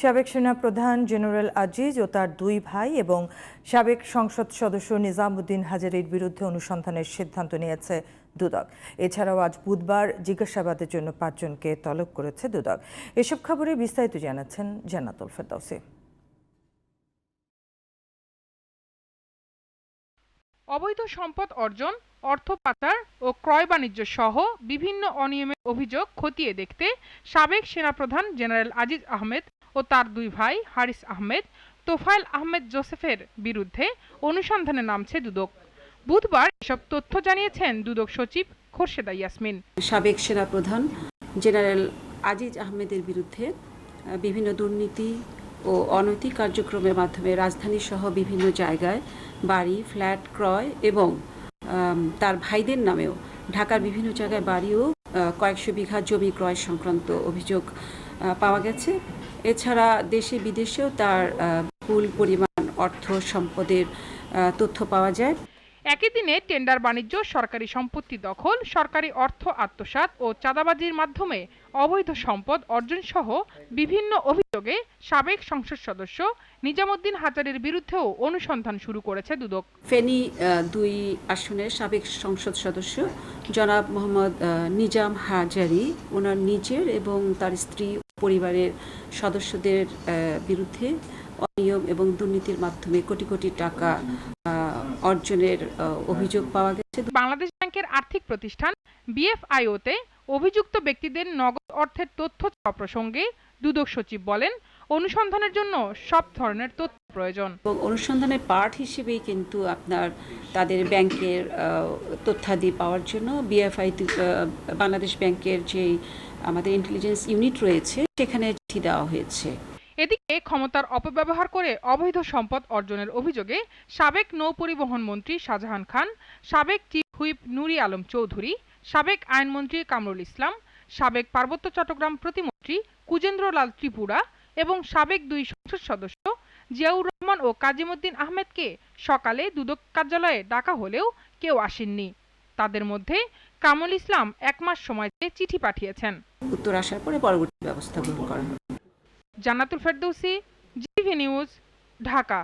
সাবেক সেনা প্রধান জেনারেল আজিজ ও তার দুই ভাই এবং সাবেক সংসদ সদস্য নিজামুদ্দিন হাজারির বিরুদ্ধে অনুসন্ধানের সিদ্ধান্ত নিয়েছে দুদক। এছাড়াও আজ বুধবার জিজ্ঞাসাবাদের জন্য পাঁচজনকে তলব করেছে দুদক। এসব খবরে বিস্তারিত জানাচ্ছেন জান্নাতুল ফেরদৌসি। অবৈধ সম্পদ অর্জন অর্থ পাচার ও ক্রয় বাণিজ্য সহ বিভিন্ন অনিয়মের অভিযোগ খতিয়ে দেখতে সাবেক সেনাপ্রধান জেনারেল আজিজ আহমেদ ও তার দুই ভাই হারিস আহমেদ, তোফায়েল আহমেদ জোসেফের বিরুদ্ধে অনুসন্ধানে নামছে দুদক। বুধবার এসব তথ্য জানিয়েছেন দুদক সচিব খোরশেদা ইয়াসমিন। সাবেক সেনাপ্রধান জেনারেল আজিজ আহমেদের বিরুদ্ধে বিভিন্ন দুর্নীতি ও অনৈতিক কার্যক্রমের মাধ্যমে রাজধানী সহ বিভিন্ন জায়গায় বাড়ি, ফ্ল্যাট ক্রয় এবং তার ভাইদের নামেও ঢাকার বিভিন্ন জায়গায় বাড়িও কয়েকশো বিঘা জমি ক্রয় সংক্রান্ত অভিযোগ পাওয়া গেছে। এছাড়া দেশে বিদেশেও তার বিপুল পরিমাণ অর্থ সম্পদের তথ্য পাওয়া যায়। একই দিনে টেন্ডার বাণিজ্য, সরকারি সম্পত্তি দখল, সরকারি অর্থ আত্মসাৎ ও চাঁদাবাজির মাধ্যমে অবৈধ সম্পদ অর্জন সহ বিভিন্ন অভিযোগে সাবেক সংসদ সদস্য নিজামুদ্দিন হাজারের বিরুদ্ধেও অনুসন্ধান শুরু করেছে দুদক। ফেনী দুই আসনের সাবেক সংসদ সদস্য জনাব মোহাম্মদ নিজাম হাজারি, ওনার নিজের এবং তার স্ত্রী পরিবারের সদস্যদের বিরুদ্ধে অনিয়ম এবং দুর্নীতির মাধ্যমে কোটি কোটি টাকা অর্জনের অভিযোগ পাওয়া গেছে। বাংলাদেশ ব্যাংকের আর্থিক প্রতিষ্ঠান বিএফআইওতে অভিযুক্ত ব্যক্তিদের নগদ অর্থের তথ্য চাওয়া প্রসঙ্গে দুদক সচিব বলেন অনুসন্ধানের জন্য সব ধরনের তথ্য প্রয়োজন। অনুসন্ধানের পার্ট হিসেবেই কিন্তু আপনার তাদের ব্যাংকের তথ্যাদি পাওয়ার জন্য বিএফআই বাংলাদেশ ব্যাংকের যে আমাদের ইন্টেলিজেন্স ইউনিট রয়েছে সেখানে চিঠি দেওয়া হয়েছে। এদিকে ক্ষমতার অপব্যবহার করে অবৈধ সম্পদ অর্জনের অভিযোগে সাবেক নৌপরিবহন মন্ত্রী শাহজাহান খান, সাবেক চিফ হুইপ নুরি আলম চৌধুরী, সাবেক আইনমন্ত্রী কামরুল ইসলাম, সাবেক পার্বত্য চট্টগ্রাম প্রতিমন্ত্রী কুজেন্দ্রলাল ত্রিপুরা এবং সাবেক দুই সংসদ সদস্য জিয়াউর রহমান ও কাজিমুদ্দিন আহমেদকে সকালে দুদক কার্যালয়ে ডাকা হলেও কেউ আসেননি। তাদের মধ্যে কামরুল ইসলাম এক মাস সময় চিঠি পাঠিয়েছেন। উত্তর আসার পরে পরবর্তী ব্যবস্থা গ্রহণ করা Jannatul Ferdousi GV news Dhaka